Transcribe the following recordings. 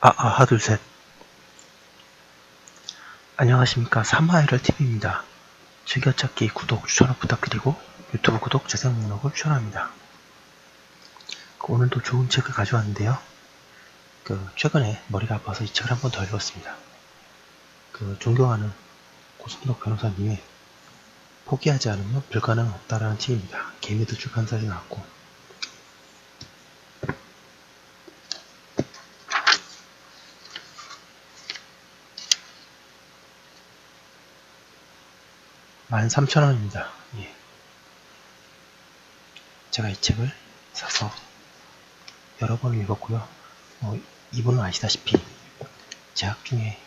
아, 아, 하나, 둘, 셋. 안녕하십니까. 3마이럴 TV입니다. 즐겨찾기 구독, 추천을 부탁드리고 유튜브 구독, 재생 목록을 추천합니다. 그 오늘도 좋은 책을 가져왔는데요. 그 최근에 머리가 아파서 이 책을 한 번 더 읽었습니다. 그 존경하는 고승덕 변호사님의 포기하지 않으면 불가능 없다라는 책입니다. 개미들 출판사에 나왔고 만 삼천 원입니다. 예. 제가 이 책을 사서 여러 번 읽었고요. 어, 이분은 아시다시피 재학 중에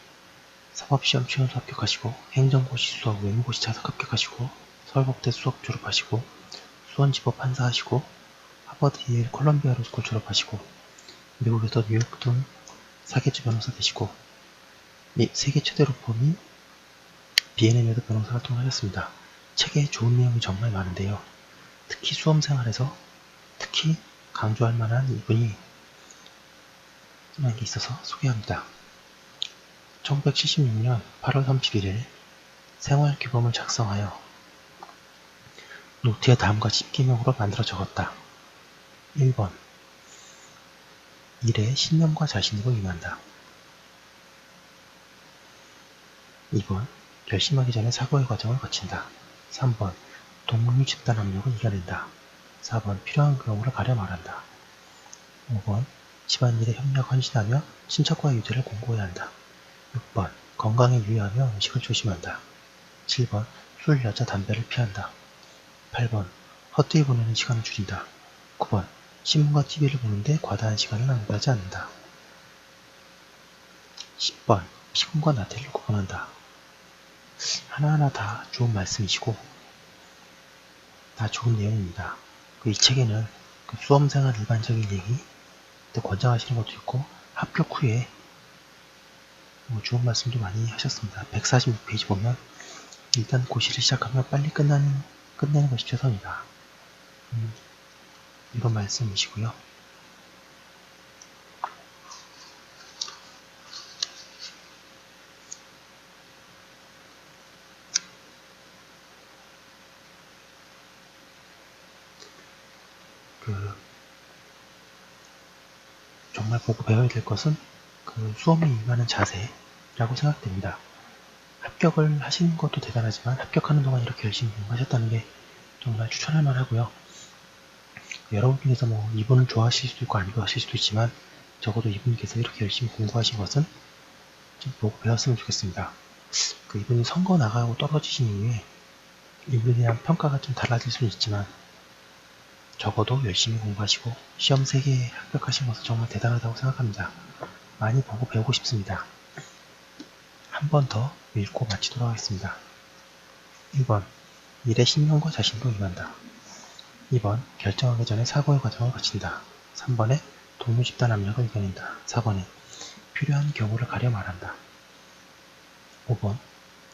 사법시험 최연소 합격하시고 행정고시 수석, 외무고시 자석 합격하시고 서울법대 수석 졸업하시고 수원지법 판사하시고 하버드 예일 콜럼비아 로스쿨 졸업하시고 미국에서 뉴욕 등 사계주 변호사 되시고 미, 세계 최대로 범인 BNM에도 변호사 활동하셨습니다. 책에 좋은 내용이 정말 많은데요. 특히 수험 생활에서 특히 강조할 만한 이분이 하는 게 있어서 소개합니다. 1976년 8월 31일 생활규범을 작성하여 노트에 다음과 집기명으로 만들어 적었다. 1번 일에 신념과 자신으로 임한다. 2번 결심하기 전에 사고의 과정을 거친다. 3번 동물 집단 압력을 이겨낸다. 4번 필요한 경우를 가려 말한다. 5번 집안일에 협력 헌신하며 친척과의 유대를 공고해야 한다. 6번 건강에 유의하며 음식을 조심한다. 7번 술, 여자, 담배를 피한다. 8번 헛되이 보내는 시간을 줄인다. 9번 신문과 TV를 보는데 과다한 시간을 낭비하지 않는다. 10번 피곤과 나태를 구분한다. 하나하나 다 좋은 말씀이시고 다 좋은 내용입니다. 그 이 책에는 그 수험생활 일반적인 얘기 또 권장하시는 것도 있고 합격 후에 뭐 좋은 말씀도 많이 하셨습니다. 146페이지 보면 일단 고시를 시작하면 빨리 끝나는, 끝내는 것이 최선이다. 음, 이런 말씀이시고요. 그 정말 보고 배워야 될 것은 그 수험에 임하는 자세라고 생각됩니다. 합격을 하시는 것도 대단하지만 합격하는 동안 이렇게 열심히 공부하셨다는 게 정말 추천할 만하고요. 여러분 중에서 뭐 이분을 좋아하실 수도 있고 안 좋아하실 수도 있지만 적어도 이분께서 이렇게 열심히 공부하신 것은 좀 보고 배웠으면 좋겠습니다. 그 이분이 선거 나가고 떨어지신 이후에 이분에 대한 평가가 좀 달라질 수는 있지만 적어도 열심히 공부하시고 시험 3개에 합격하신 것은 정말 대단하다고 생각합니다. 많이 보고 배우고 싶습니다. 한 번 더 읽고 마치도록 하겠습니다. 1번 일의 신념과 자신도 임한다. 2번 결정하기 전에 사고의 과정을 거친다. 3번에 동료 집단 압력을 이겨낸다. 4번에 필요한 경우를 가려 말한다. 5번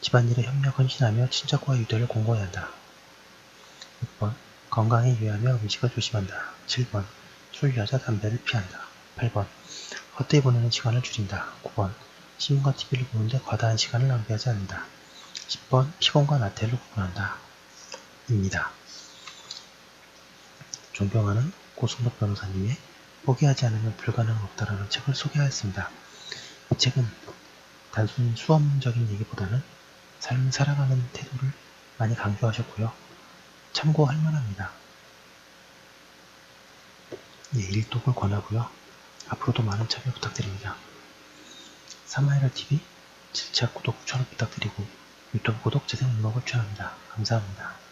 집안일에 협력 헌신하며 친척과의 유대를 공고해야 한다. 6번 건강에 유의하며 음식을 조심한다. 7번 술, 여자, 담배를 피한다. 8번 헛되이 보내는 시간을 줄인다. 9번 신문과 TV를 보는데 과다한 시간을 낭비하지 않는다. 10번 피곤과 나태를 구분한다. 입니다. 존경하는 고승덕 변호사님의 포기하지 않으면 불가능은 없다라는 책을 소개하였습니다. 이 책은 단순히 수험적인 얘기보다는 삶을 살아가는 태도를 많이 강조하셨고요. 참고할 만합니다. 예, 일독을 권하고요. 앞으로도 많은 참여 부탁드립니다. 사마이라 TV 7차 구독 추천 부탁드리고 유튜브 구독 재생 목록을 추천합니다. 감사합니다.